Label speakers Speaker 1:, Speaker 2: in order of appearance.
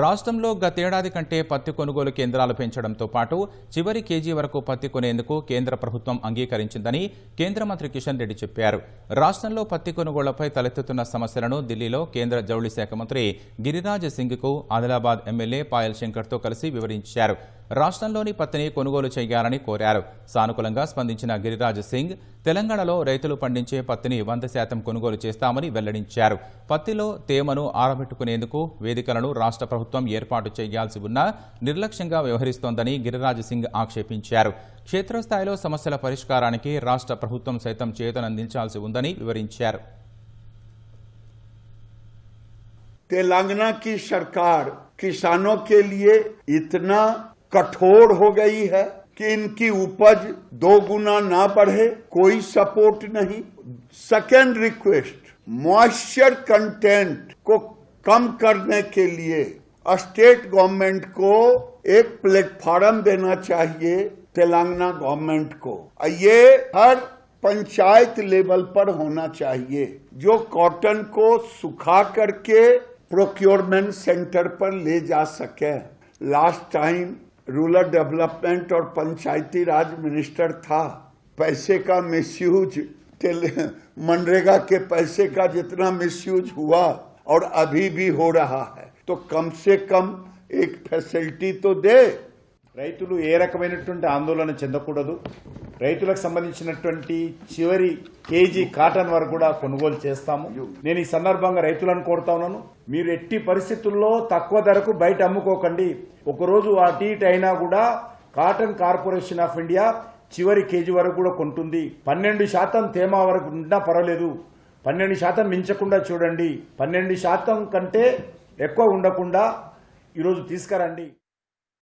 Speaker 1: రాష్ట్రంలో గతేడాది కంటే పత్తి కొనుగోలు కేంద్రాలు పెంచడంతో పాటు చివరి కేజీ వరకు పత్తి కొనేందుకు కేంద్ర ప్రభుత్వం అంగీకరించిందని కేంద్ర మంత్రి కిషన్ రెడ్డి చెప్పారు. రాష్ట్రంలో పత్తి కొనుగోళ్ళపై తలెత్తుతున్న సమస్యలను ఢిల్లీలో కేంద్ర జౌళి శాఖ మంత్రి గిరిరాజ్ సింగ్కు ఆదిలాబాద్ ఎమ్మెల్యే పాయల్ శంకర్తో కలిసి వివరించారు. రాష్ట్రంలోని పత్తిని కొనుగోలు చేయాలని కోరారు సానుకూలంగా స్పందించిన గిరిరాజ్ సింగ్ తెలంగాణలో రైతులు పండించే పత్తిని వంద శాతం కొనుగోలు చేస్తామని వెల్లడించారు పత్తిలో తేమను ఆరబెట్టుకునేందుకు వేదికలను రాష్ట్ర ప్రభుత్వం ఏర్పాటు చేయాల్సి ఉన్నా నిర్లక్ష్యంగా వ్యవహరిస్తోందని గిరిరాజ్ సింగ్ ఆక్షేపించారు క్షేత్రస్థాయిలో సమస్యల పరిష్కారానికి రాష్ట్ర ప్రభుత్వం సైతం చేతనందించాల్సి ఉందని వివరించారు
Speaker 2: तेलंगाना की सरकार किसानों के लिए इतना कठोर हो गई है कि इनकी उपज दो गुना ना बढ़े, कोई सपोर्ट नहीं। सेकेंड रिक्वेस्ट मॉइस्चर कंटेंट को कम करने के लिए स्टेट गवर्नमेंट को एक प्लेटफॉर्म देना चाहिए, तेलंगाना गवर्नमेंट को। ये हर पंचायत लेवल पर होना चाहिए, जो कॉटन को सुखा करके प्रोक्योरमेंट सेंटर पर ले जा सके। लास्ट टाइम रूरल डेवलपमेंट और पंचायती राज मिनिस्टर था पैसे का मिसयूज मनरेगा के पैसे का जितना मिसयूज हुआ और अभी भी हो रहा है तो कम से कम एक फैसिलिटी तो दे
Speaker 3: రైతులు ఏ రకమైనటువంటి ఆందోళన చెందకూడదు రైతులకు సంబంధించినటువంటి చివరి కేజీ కాటన్ వరకు కూడా కొనుగోలు చేస్తాము. నేను ఈ సందర్భంగా రైతులను కోరుతా ఉన్నాను. మీరు ఎట్టి పరిస్థితుల్లో తక్కువ ధరకు బయట అమ్ముకోకండి. ఒకరోజు అటు ఇటు అయినా కూడా కాటన్ కార్పొరేషన్ ఆఫ్ ఇండియా చివరి కేజీ వరకు కూడా కొంటుంది. పన్నెండు శాతం తేమ వరకు ఉన్నా పర్వాలేదు. పన్నెండు శాతం మించకుండా చూడండి. పన్నెండు శాతం కంటే ఎక్కువ ఉండకుండా ఈరోజు తీసుకురండి.